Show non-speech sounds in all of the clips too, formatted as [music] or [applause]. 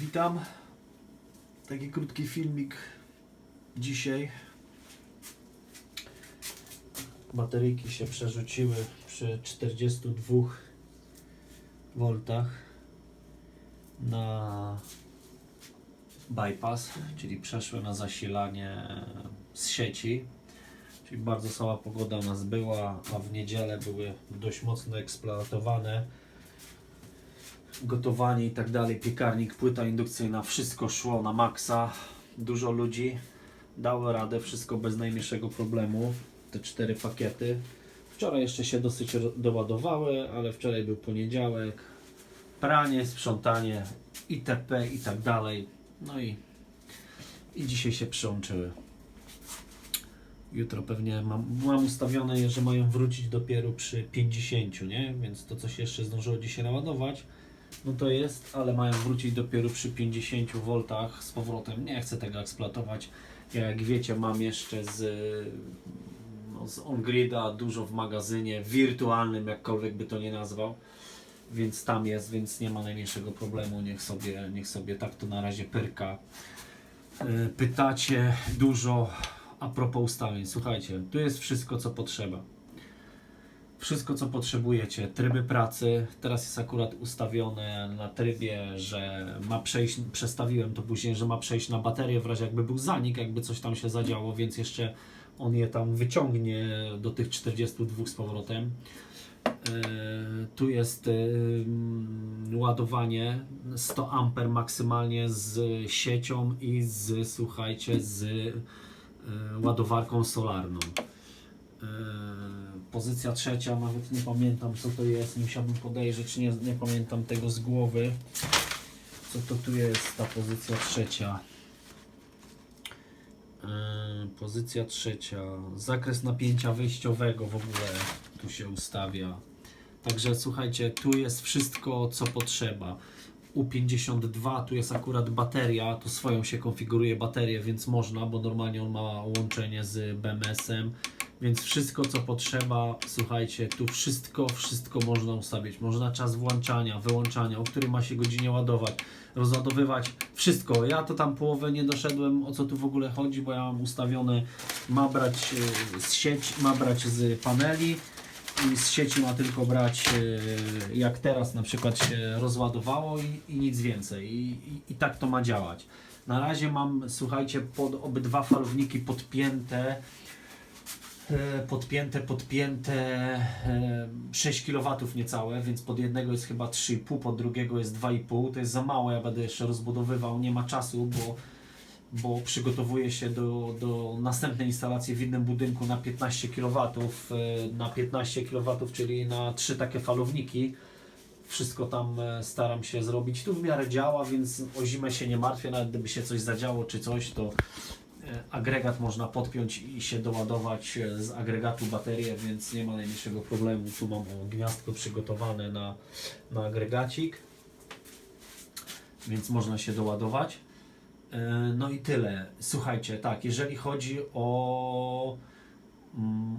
Witam. Taki krótki filmik dzisiaj. Bateryjki się przerzuciły przy 42 V na bypass, czyli przeszły na zasilanie z sieci. Czyli bardzo słaba pogoda u nas była, a w niedzielę były dość mocno eksploatowane gotowanie i tak dalej, piekarnik, płyta indukcyjna, wszystko szło na maksa. Dużo ludzi dało radę, wszystko bez najmniejszego problemu. Te cztery pakiety. Wczoraj jeszcze się dosyć doładowały, ale wczoraj był poniedziałek. Pranie, sprzątanie, itp. i tak dalej. No i, i dzisiaj się przyłączyły. Jutro pewnie mam, mam ustawione, że mają wrócić dopiero przy 50, nie? Więc to, co się jeszcze zdążyło dzisiaj naładować, no to jest, ale mają wrócić dopiero przy 50 V z powrotem. Nie chcę tego eksploatować. Ja, jak wiecie, mam jeszcze z, no, z OnGrida dużo w magazynie wirtualnym, jakkolwiek by to nie nazwał. Więc tam jest, więc nie ma najmniejszego problemu. Niech sobie, niech sobie tak to na razie pyrka. Yy, Pytacie dużo a propos ustawień. Słuchajcie, tu jest wszystko, co potrzeba wszystko co potrzebujecie, tryby pracy. Teraz jest akurat ustawione na trybie, że ma przejść, przestawiłem to później, że ma przejść na baterię w razie jakby był zanik, jakby coś tam się zadziało, więc jeszcze on je tam wyciągnie do tych 42 z powrotem. Yy, tu jest yy, ładowanie 100 A maksymalnie z siecią i z, słuchajcie, z yy, ładowarką solarną. Pozycja trzecia, nawet nie pamiętam co to jest, musiałbym podejrzeć, nie, nie pamiętam tego z głowy. Co to tu jest ta pozycja trzecia? Yy, pozycja trzecia, zakres napięcia wyjściowego w ogóle tu się ustawia. Także słuchajcie, tu jest wszystko co potrzeba. U52 tu jest akurat bateria, to swoją się konfiguruje baterię, więc można, bo normalnie on ma łączenie z BMS-em. Więc wszystko co potrzeba, słuchajcie, tu wszystko, wszystko można ustawić. Można czas włączania, wyłączania, o której ma się godzinie ładować, rozładowywać, wszystko. Ja to tam połowę nie doszedłem, o co tu w ogóle chodzi, bo ja mam ustawione, ma brać y, z sieci, ma brać z paneli i z sieci ma tylko brać y, jak teraz na przykład się rozładowało i, i nic więcej. I, i, I tak to ma działać. Na razie mam, słuchajcie, pod obydwa falowniki podpięte e, podpięte, podpięte e, 6 kW niecałe, więc pod jednego jest chyba 3,5, pod drugiego jest 2,5. To jest za mało, ja będę jeszcze rozbudowywał, nie ma czasu, bo, bo przygotowuję się do, do następnej instalacji w innym budynku na 15 kW, e, na 15 kW, czyli na trzy takie falowniki. Wszystko tam e, staram się zrobić. Tu w miarę działa, więc o zimę się nie martwię, nawet gdyby się coś zadziało czy coś, to e, agregat można podpiąć i się doładować e, z agregatu baterię, więc nie ma najmniejszego problemu. Tu mam gniazdko przygotowane na, na agregacik, więc można się doładować. E, No i tyle. Słuchajcie, tak, jeżeli chodzi o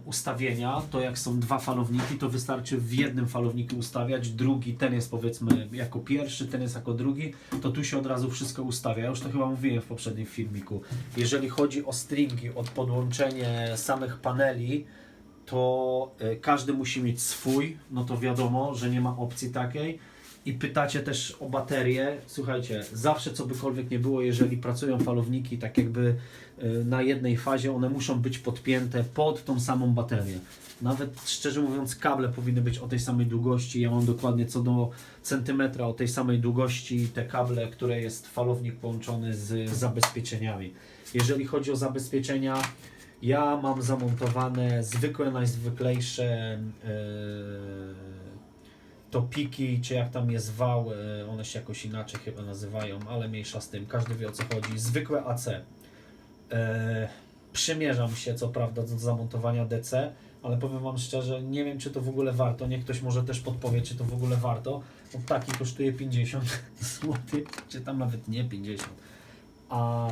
ustawienia, to jak są dwa falowniki, to wystarczy w jednym falowniku ustawiać, drugi, ten jest powiedzmy jako pierwszy, ten jest jako drugi, to tu się od razu wszystko ustawia. Ja już to chyba mówiłem w poprzednim filmiku. Jeżeli chodzi o stringi, od podłączenie samych paneli, to y, każdy musi mieć swój, no to wiadomo, że nie ma opcji takiej. I pytacie też o baterię. Słuchajcie, zawsze co bykolwiek nie było, jeżeli pracują falowniki tak jakby y, na jednej fazie, one muszą być podpięte pod tą samą baterię. Nawet szczerze mówiąc, kable powinny być o tej samej długości. Ja mam dokładnie co do centymetra o tej samej długości te kable, które jest falownik połączony z zabezpieczeniami. Jeżeli chodzi o zabezpieczenia, ja mam zamontowane zwykłe, najzwyklejsze yy, topiki, czy jak tam jest wał, e, one się jakoś inaczej chyba nazywają, ale mniejsza z tym, każdy wie o co chodzi. Zwykłe AC. E, przymierzam się co prawda do zamontowania DC, ale powiem Wam szczerze, nie wiem czy to w ogóle warto, niech ktoś może też podpowie, czy to w ogóle warto, bo taki kosztuje 50 [laughs] zł, czy tam nawet nie 50. A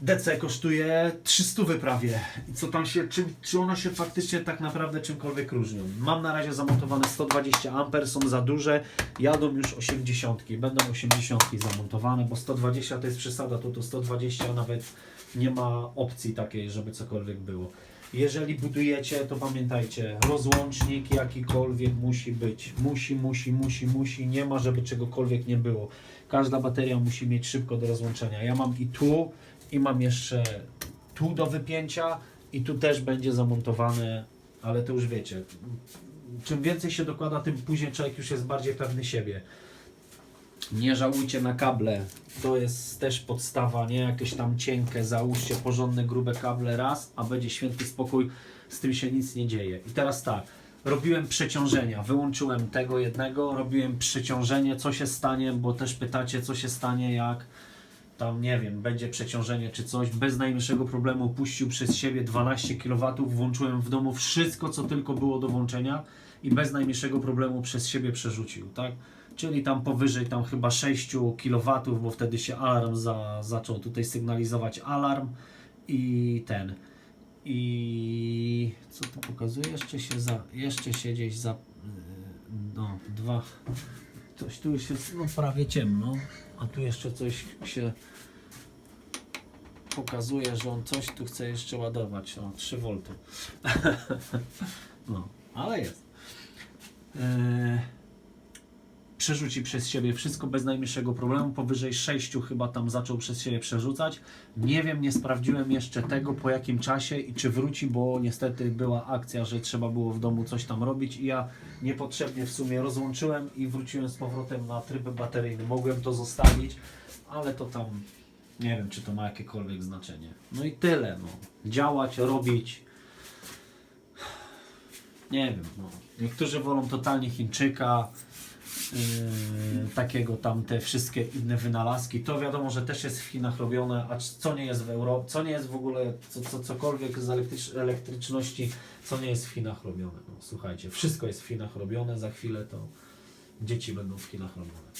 DC kosztuje 300 prawie. I co tam się, czy, czy one się faktycznie tak naprawdę czymkolwiek różnią? Mam na razie zamontowane 120 A, są za duże, jadą już 80, będą 80 zamontowane, bo 120 to jest przesada, to to 120 nawet nie ma opcji takiej, żeby cokolwiek było. Jeżeli budujecie, to pamiętajcie, rozłącznik jakikolwiek musi być. Musi, musi, musi, musi. Nie ma, żeby czegokolwiek nie było. Każda bateria musi mieć szybko do rozłączenia. Ja mam i tu, i mam jeszcze tu do wypięcia, i tu też będzie zamontowane, ale to już wiecie. Czym więcej się dokłada, tym później człowiek już jest bardziej pewny siebie. Nie żałujcie na kable. To jest też podstawa, nie jakieś tam cienkie, załóżcie porządne, grube kable raz, a będzie święty spokój, z tym się nic nie dzieje. I teraz tak, robiłem przeciążenia, wyłączyłem tego jednego, robiłem przeciążenie, co się stanie, bo też pytacie, co się stanie, jak tam, nie wiem, będzie przeciążenie czy coś, bez najmniejszego problemu puścił przez siebie 12 kW, włączyłem w domu wszystko, co tylko było do włączenia i bez najmniejszego problemu przez siebie przerzucił, tak? Czyli tam powyżej tam chyba 6 kW, bo wtedy się alarm za, zaczął tutaj sygnalizować alarm i ten. I co tu pokazuje? Jeszcze się za, jeszcze się gdzieś za, yy, no, dwa, coś tu już jest no, prawie ciemno, a tu jeszcze coś się pokazuje, że on coś tu chce jeszcze ładować, o 3 V. [laughs] no, ale jest. Yy, przerzuci przez siebie wszystko bez najmniejszego problemu. Powyżej 6 chyba tam zaczął przez siebie przerzucać. Nie wiem, nie sprawdziłem jeszcze tego po jakim czasie i czy wróci, bo niestety była akcja, że trzeba było w domu coś tam robić i ja niepotrzebnie w sumie rozłączyłem i wróciłem z powrotem na tryb bateryjny. Mogłem to zostawić, ale to tam nie wiem, czy to ma jakiekolwiek znaczenie. No i tyle, no. Działać, robić. Nie wiem, no. Niektórzy wolą totalnie Chińczyka, takiego tam te wszystkie inne wynalazki. To wiadomo, że też jest w Chinach robione, a co nie jest w Europie, co nie jest w ogóle, co, co, cokolwiek z elektrycz, elektryczności, co nie jest w Chinach robione. No, słuchajcie, wszystko jest w Chinach robione, za chwilę to dzieci będą w Chinach robione.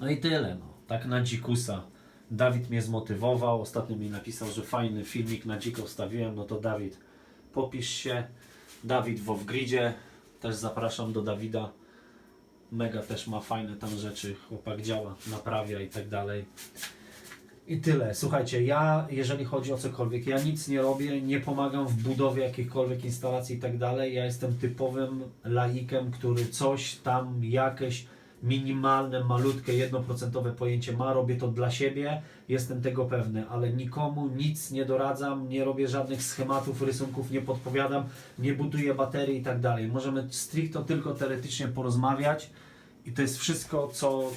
No i tyle, no. Tak na dzikusa. Dawid mnie zmotywował. Ostatnio mi napisał, że fajny filmik na dziko wstawiłem. No to Dawid, popisz się. Dawid w Offgridzie. Też zapraszam do Dawida. Mega też ma fajne tam rzeczy. Chłopak działa, naprawia i tak dalej. I tyle. Słuchajcie, ja, jeżeli chodzi o cokolwiek, ja nic nie robię, nie pomagam w budowie jakichkolwiek instalacji i tak dalej. Ja jestem typowym laikem, który coś tam, jakieś minimalne, malutkie, jednoprocentowe pojęcie ma. Robię to dla siebie, jestem tego pewny, ale nikomu nic nie doradzam, nie robię żadnych schematów, rysunków, nie podpowiadam, nie buduję baterii i tak dalej. Możemy stricte tylko teoretycznie porozmawiać. I to jest wszystko, co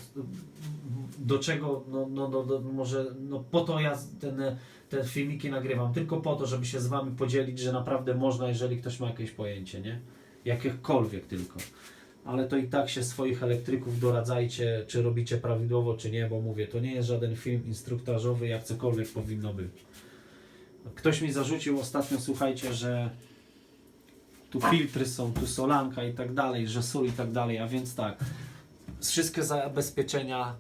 do czego, no, no, no, no może, no po to ja ten, te filmiki nagrywam, tylko po to, żeby się z Wami podzielić, że naprawdę można, jeżeli ktoś ma jakieś pojęcie, nie? Jakiekolwiek tylko. Ale to i tak się swoich elektryków doradzajcie, czy robicie prawidłowo, czy nie, bo mówię, to nie jest żaden film instruktażowy, jak cokolwiek powinno być. Ktoś mi zarzucił ostatnio, słuchajcie, że tu filtry są, tu solanka i tak dalej, że sól i tak dalej, a więc tak, wszystkie zabezpieczenia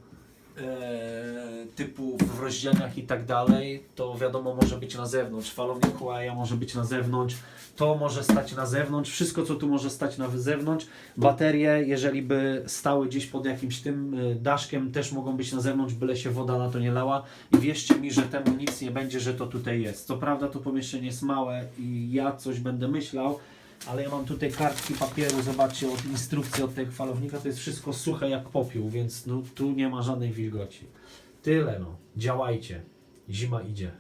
typu w rozdzielniach i tak dalej, to wiadomo może być na zewnątrz, falownik Huawei może być na zewnątrz, to może stać na zewnątrz, wszystko co tu może stać na zewnątrz, baterie jeżeli by stały gdzieś pod jakimś tym e, daszkiem też mogą być na zewnątrz, byle się woda na to nie lała. I wierzcie mi, że temu nic nie będzie, że to tutaj jest. Co prawda to pomieszczenie jest małe i ja coś będę myślał, ale ja mam tutaj kartki papieru, zobaczcie, od instrukcji od tego falownika, to jest wszystko suche jak popiół, więc no, tu nie ma żadnej wilgoci. Tyle no, działajcie. Zima idzie.